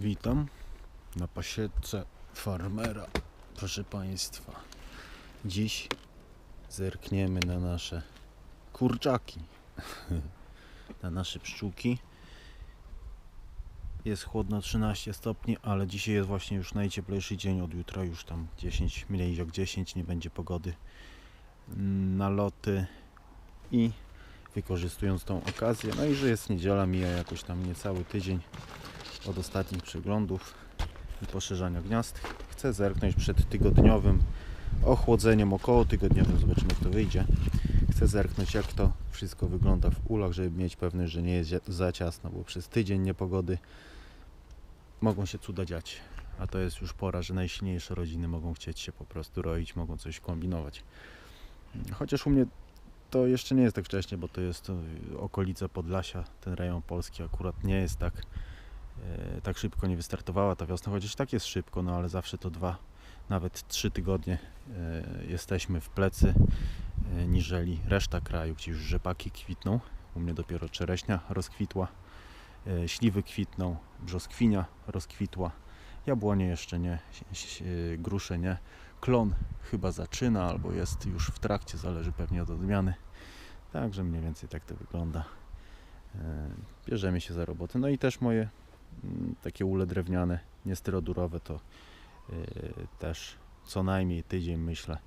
Witam na pasiece farmera, proszę Państwa. Dziś zerkniemy na nasze kurczaki, na nasze pszczółki. Jest chłodno 13 stopni, ale dzisiaj jest właśnie już najcieplejszy dzień. Od jutra już tam 10, mniej jak 10, nie będzie pogody. Naloty i wykorzystując tą okazję, no i że jest niedziela, mija jakoś tam niecały tydzień od ostatnich przeglądów i poszerzania gniazd. Chcę zerknąć przed tygodniowym ochłodzeniem, około tygodniowym, zobaczymy jak to wyjdzie. Chcę zerknąć jak to wszystko wygląda w ulach, żeby mieć pewność, że nie jest za ciasno, bo przez tydzień niepogody mogą się cuda dziać. A to jest już pora, że najsilniejsze rodziny mogą chcieć się po prostu roić, mogą coś kombinować. Chociaż u mnie to jeszcze nie jest tak wcześnie, bo to jest e, okolice Podlasia, ten rejon Polski akurat nie jest tak tak szybko nie wystartowała ta wiosna, chociaż tak jest szybko, no ale zawsze to dwa, nawet trzy tygodnie e, jesteśmy w plecy, e, niżeli reszta kraju, gdzie już rzepaki kwitną. U mnie dopiero czereśnia rozkwitła, e, śliwy kwitną, brzoskwinia rozkwitła, jabłonie jeszcze nie, e, grusze nie. Klon chyba zaczyna albo jest już w trakcie, zależy pewnie od odmiany. Także mniej więcej tak to wygląda. E, Bierzemy się za robotę. No i też moje takie ule drewniane, niestyrodurowe to yy, też co najmniej tydzień myślę.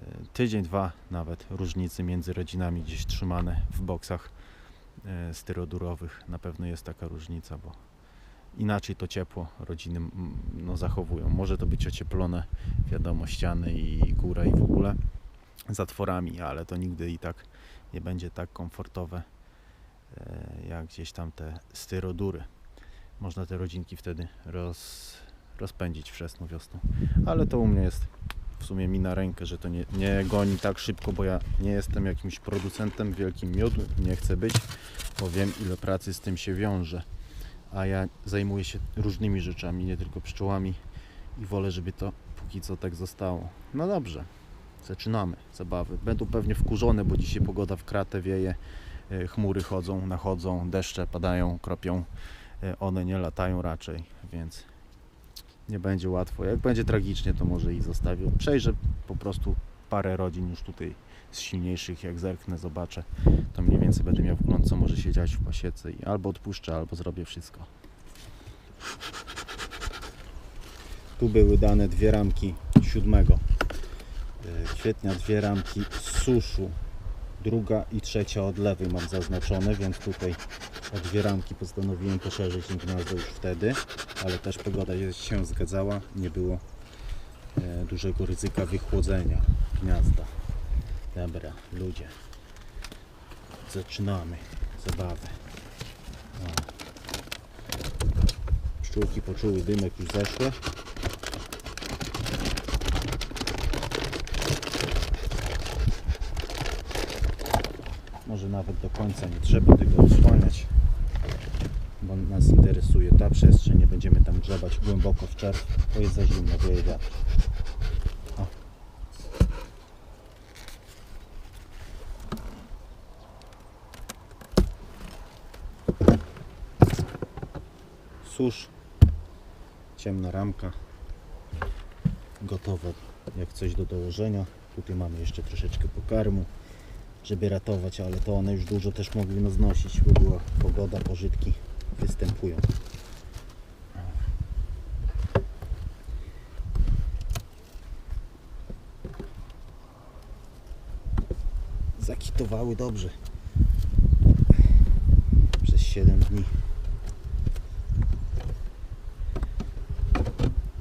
Yy, tydzień, dwa nawet różnicy między rodzinami gdzieś trzymane w boksach yy, styrodurowych. Na pewno jest taka różnica, bo inaczej to ciepło rodziny mm, no, zachowują. Może to być ocieplone, wiadomo, ściany i góra i w ogóle zatworami, ale to nigdy i tak nie będzie tak komfortowe jak gdzieś tam te styrodury można te rodzinki wtedy roz, rozpędzić wczesną wiosną. Ale to u mnie jest w sumie mi na rękę, że to nie, nie goni tak szybko, bo ja nie jestem jakimś producentem wielkim miodu, nie chcę być, bo wiem ile pracy z tym się wiąże. A ja zajmuję się różnymi rzeczami, nie tylko pszczołami i wolę, żeby to póki co tak zostało. No dobrze, zaczynamy zabawy. Będą pewnie wkurzone, bo dzisiaj pogoda w kratę wieje, e, chmury chodzą, nachodzą, deszcze padają, kropią one nie latają raczej, więc nie będzie łatwo. Jak będzie tragicznie, to może ich zostawię. Przejrzę po prostu parę rodzin już tutaj z silniejszych, jak zerknę, zobaczę, to mniej więcej będę miał wgląd, co może się dziać w pasiece i albo odpuszczę, albo zrobię wszystko. Tu były dane dwie ramki 7 e, kwietnia, dwie ramki suszu, druga i trzecia od lewej mam zaznaczone, więc tutaj o dwie ramki postanowiłem poszerzyć im gniazdo już wtedy, ale też pogoda się zgadzała, nie było e, dużego ryzyka wychłodzenia gniazda. Dobra, ludzie, zaczynamy zabawę. O. Pszczółki poczuły dymek, już zeszły. Może nawet do końca nie trzeba tego odsłaniać bo nas interesuje ta przestrzeń, nie będziemy tam grzebać głęboko w czerw, to jest za zimno, wieje wiatr. O. Susz, ciemna ramka, gotowe jak coś do dołożenia. Tutaj mamy jeszcze troszeczkę pokarmu, żeby ratować, ale to one już dużo też mogły no znosić, bo była pogoda, pożytki występują. Zakitowały dobrze. Przez 7 dni.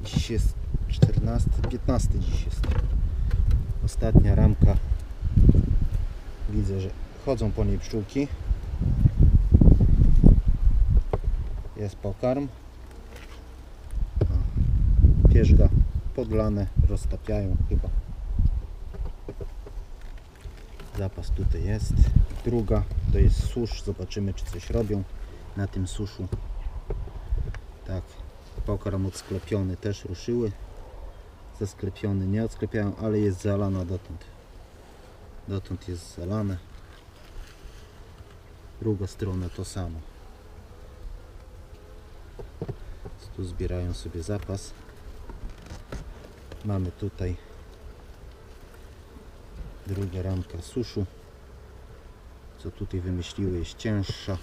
Dziś jest 14, 15 dziś jest. Ostatnia ramka. Widzę, że chodzą po niej pszczółki. Jest pokarm. Pierzga podlane, roztapiają chyba. Zapas tutaj jest. Druga to jest susz. Zobaczymy czy coś robią na tym suszu. Tak. Pokarm odsklepiony też ruszyły. Zasklepiony nie odsklepiają, ale jest zalana dotąd. Dotąd jest zalane. Druga strona to samo. Tu zbierają sobie zapas. Mamy tutaj druga ramka suszu. Co tutaj wymyśliły jest cięższa.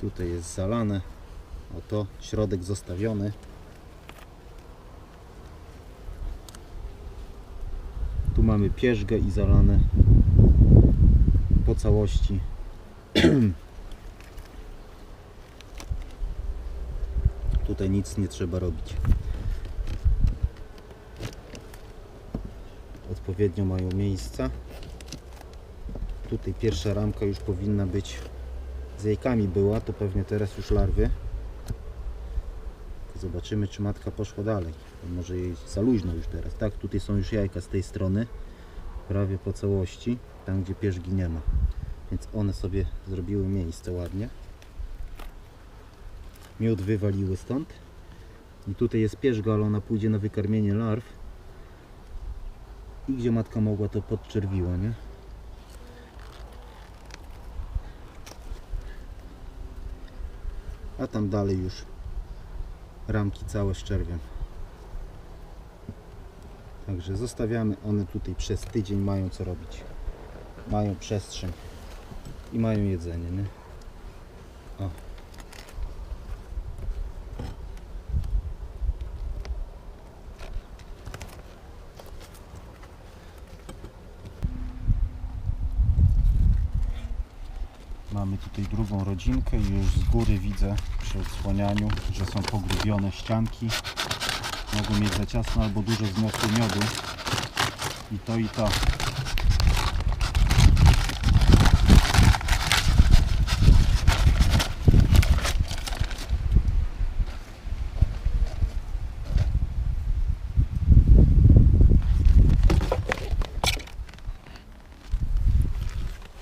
Tutaj jest zalane. Oto środek zostawiony. Tu mamy pierzgę i zalane po całości. Tutaj nic nie trzeba robić. Odpowiednio mają miejsca. Tutaj pierwsza ramka już powinna być z jajkami była, to pewnie teraz już larwy. Zobaczymy czy matka poszła dalej. Może jej za luźno już teraz. Tak, tutaj są już jajka z tej strony. Prawie po całości. Tam gdzie pierzgi nie ma. Więc one sobie zrobiły miejsce ładnie. Miód wywaliły stąd. I tutaj jest pierzga, ale ona pójdzie na wykarmienie larw. I gdzie matka mogła to podczerwiła, nie? A tam dalej już ramki całe z czerwiem. Także zostawiamy one tutaj przez tydzień, mają co robić. Mają przestrzeń i mają jedzenie, nie? Tutaj drugą rodzinkę i już z góry widzę przy odsłanianiu, że są pogrubione ścianki. Mogą mieć za ciasno albo dużo zniosły miodu. I to i to.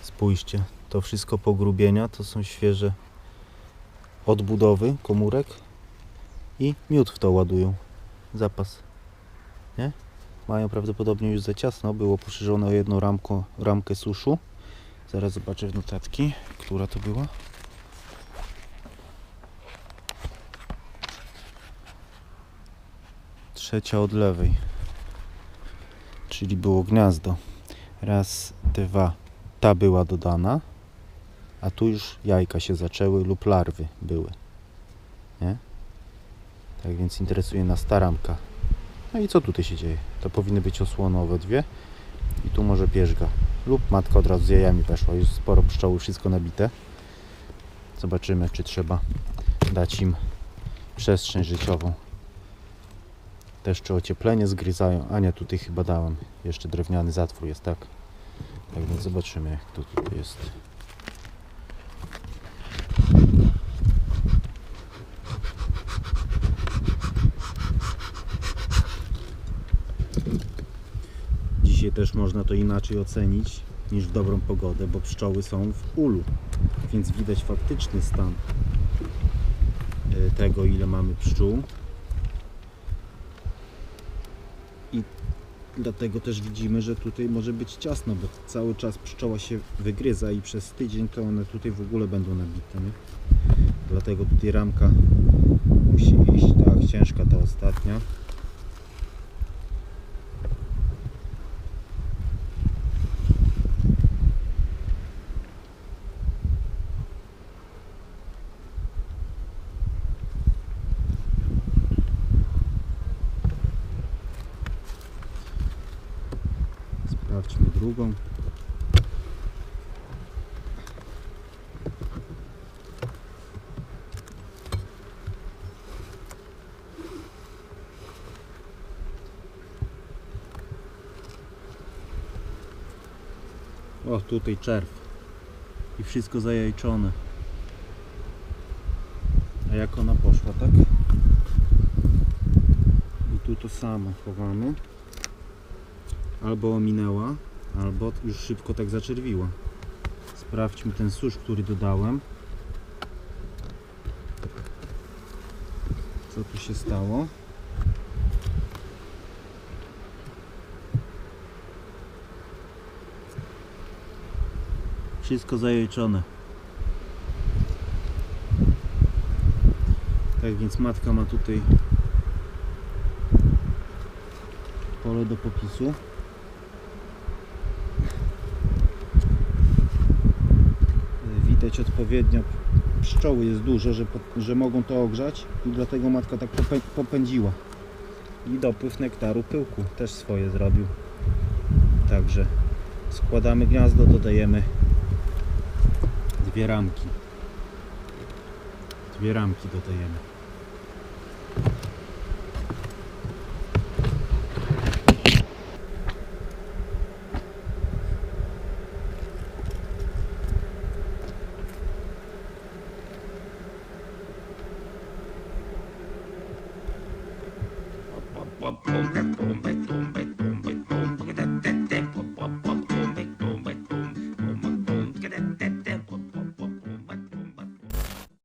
Spójrzcie, to wszystko pogrubienia to są świeże odbudowy komórek i miód w to ładują. Zapas. Nie? Mają prawdopodobnie już za ciasno. Było poszerzone o jedną ramkę, ramkę suszu. Zaraz zobaczę w notatki, która to była. Trzecia od lewej. Czyli było gniazdo. Raz, dwa. Ta była dodana a tu już jajka się zaczęły lub larwy były. Nie? Tak więc interesuje nas ta ramka. No i co tutaj się dzieje? To powinny być osłonowe dwie i tu może pierzga. Lub matka od razu z jajami weszła. Już sporo pszczoły, wszystko nabite. Zobaczymy, czy trzeba dać im przestrzeń życiową. Też czy ocieplenie zgryzają. A nie, tutaj chyba dałem. Jeszcze drewniany zatwór jest, tak? Tak więc zobaczymy, jak to tutaj jest. Też można to inaczej ocenić niż w dobrą pogodę, bo pszczoły są w ulu, więc widać faktyczny stan e, tego, ile mamy pszczół. I dlatego też widzimy, że tutaj może być ciasno, bo cały czas pszczoła się wygryza i przez tydzień to one tutaj w ogóle będą nabite. Nie? Dlatego tutaj ramka musi iść tak, ciężka ta ostatnia. Sprawdźmy drugą. O, tutaj czerw. I wszystko zajajczone. A jak ona poszła, tak? I tu to samo chowamy albo ominęła, albo już szybko tak zaczerwiła. Sprawdźmy ten susz, który dodałem. Co tu się stało? Wszystko zajęczone. Tak więc matka ma tutaj pole do popisu. Widać odpowiednio pszczoły jest dużo, że, że mogą to ogrzać i dlatego matka tak popę- popędziła. I dopływ nektaru pyłku też swoje zrobił. Także składamy gniazdo, dodajemy dwie ramki. Dwie ramki dodajemy. Boom! Boom! Boom!